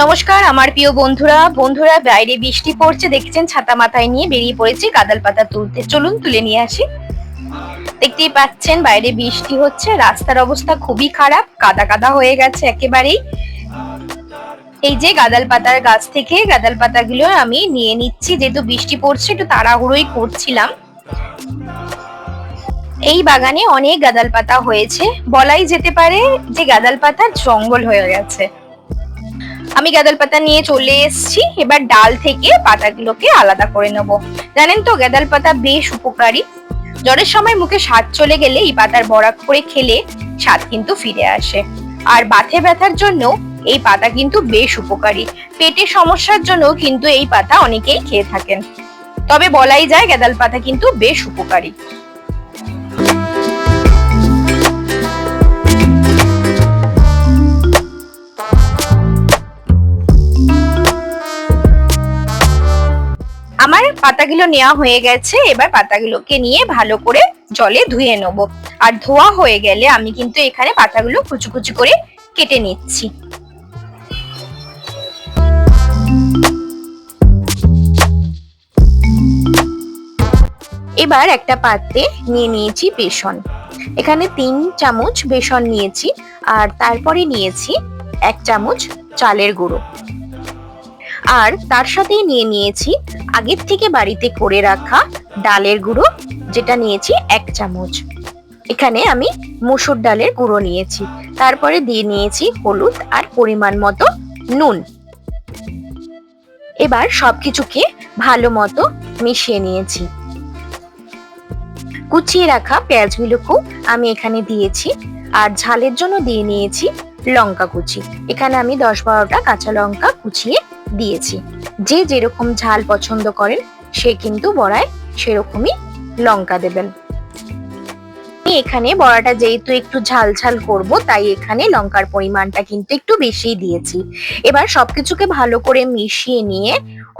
নমস্কার, আমার প্রিয় বন্ধুরা। বন্ধুরা, বাইরে বৃষ্টি পড়ছে, দেখছেন ছাতা মাথায় নিয়ে বেরিয়ে পড়েছি গাদাল পাতা তুলতে। চলুন, তুলে নিয়ে আসি। দেখতেই পাচ্ছেন, বাইরে বৃষ্টি হচ্ছে, রাস্তার অবস্থা খুবই খারাপ, কাদা কাদা হয়ে গেছে একেবারেই। এই যে গাদাল পাতার গাছ থেকে গাদাল পাতাগুলো আমি নিয়ে নিচ্ছি, যেহেতু বৃষ্টি পড়ছে, একটু তাড়াহুড়োই করছিলাম। এই বাগানে অনেক গাদাল পাতা হয়েছে, বলাই যেতে পারে যে গাদাল পাতার জঙ্গল হয়ে গেছে। আমি গাদাল পাতা নিয়ে চলে এসেছি। এবার ডাল থেকে পাতাগুলোকে আলাদা করে নেব। জানেন তো গাদাল পাতা বেশ উপকারী। জ্বরের সময় মুখে স্বাদ চলে গেলে এই পাতার বড়া করে খেলে স্বাদ কিন্তু ফিরে আসে। আর বাথে ব্যথার জন্য এই পাতা কিন্তু বেশ উপকারী। পেটের সমস্যার জন্য কিন্তু এই পাতা অনেকেই খেয়ে থাকেন। তবে বলাই যায় গাদাল পাতা কিন্তু বেশ উপকারী। পাতাগুলো নেওয়া হয়ে গেছে, এবার পাতাগুলোকে নিয়ে ভালো করে জলে ধুয়ে নেব। আর ধোয়া হয়ে গেলে আমি কিন্তু এখানে পাতাগুলো কুচু কুচু করে কেটে নিচ্ছি। এবার একটা পাত্রে নিয়ে নিয়েছি বেসন। এখানে তিন চামচ বেসন নিয়েছি, আর তারপরে নিয়েছি এক চামচ চালের গুঁড়ো। আর তার সাথেই নিয়ে নিয়েছি আগের থেকে বাড়িতে করে রাখা ডালের গুঁড়ো, যেটা নিয়েছি এক চামচ। এখানে আমি মুসুর ডালের গুঁড়ো নিয়েছি। তারপরে দিয়ে নিয়েছি হলুদ আর পরিমাণ মতো নুন। এবার সবকিছুকে ভালো মতো মিশিয়ে নিয়েছি। কুচিয়ে রাখা পেঁয়াজগুলোকেও আমি এখানে দিয়েছি। আর ঝালের জন্য দিয়ে নিয়েছি লঙ্কা কুচি। এখানে আমি দশ বারোটা কাঁচা লঙ্কা কুচিয়ে দিয়েছি। যে যেরকম ঝাল পছন্দ করেন, সে কিন্তু বড়ায় সেরকমই লঙ্কা দেবেন। আমি এখানে বড়াটা যেহেতু একটু ঝাল ঝাল করব, তাই এখানে লঙ্কার পরিমাণটা কিন্তু একটু বেশিই দিয়েছি। এবার সবকিছুকে ভালো করে মিশিয়ে নিয়ে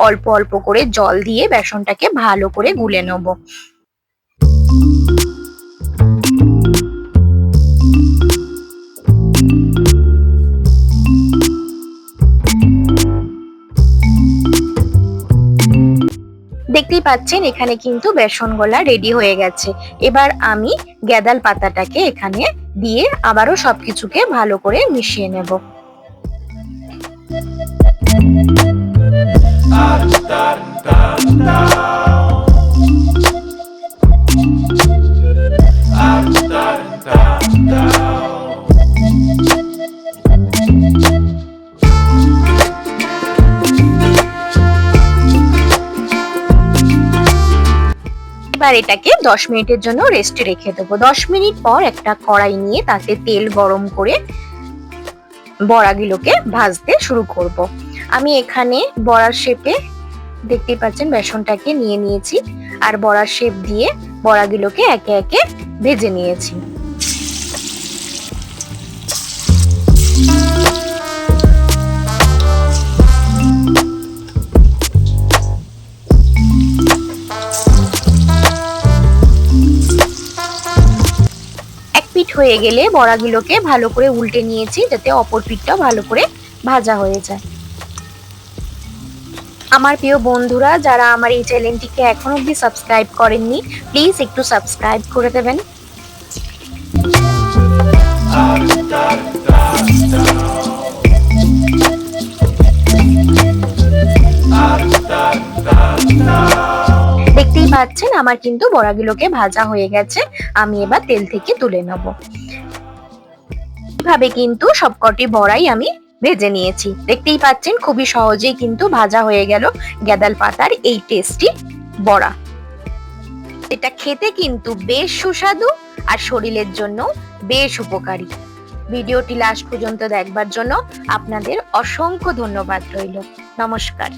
অল্প অল্প করে জল দিয়ে বেসনটাকে ভালো করে গুলে নেব। দেখতেই পাচ্ছেন, এখানে কিন্তু বেসন গোলা রেডি হয়ে গেছে। এবার আমি গ্যাদাল পাতাটাকে এখানে দিয়ে আবারও সবকিছুকে ভালো করে মিশিয়ে নেব। এবার এটাকে দশ মিনিটের জন্য রেস্টে রেখে দেবো দশ মিনিট পর একটা কড়াই নিয়ে তাতে তেল গরম করে বড়াগুলোকে ভাজতে শুরু করব। আমি এখানে বড়ার শেপে দেখতে পাচ্ছেন বেসনটাকে নিয়ে নিয়েছি আর বড়ার শেপ দিয়ে বড়াগুলোকে একে একে ভেজে নিয়েছি হয়ে গেলে বড়াগুলোকে ভালো করে উল্টে নিয়েছি, যাতে অপর পিঠটা ভালো করে ভাজা হয়ে যায়। আমার প্রিয় বন্ধুরা, যারা আমার এই চ্যানেলটিকে এখন অবধি সাবস্ক্রাইব করেননি, প্লিজ একটু সাবস্ক্রাইব করে দেবেন। পাচ্ছেন, আমার কিন্তু বড়াগুলোকে ভাজা হয়ে গেছে। আমি এবার তেল থেকে তুলে নেব। এইভাবে কিন্তু সবকটি বড়াই আমি ভেজে নিয়েছি। দেখতেই পাচ্ছেন, খুবই সহজেই কিন্তু ভাজা হয়ে গেল গ্যাদাল পাতার এই টেস্টি বড়া। এটা খেতে কিন্তু বেশ সুস্বাদু আর শরীরের জন্য বেশ উপকারী। ভিডিওটি লাস্ট পর্যন্ত দেখবার জন্য আপনাদের অসংখ্য ধন্যবাদ রইল। নমস্কার।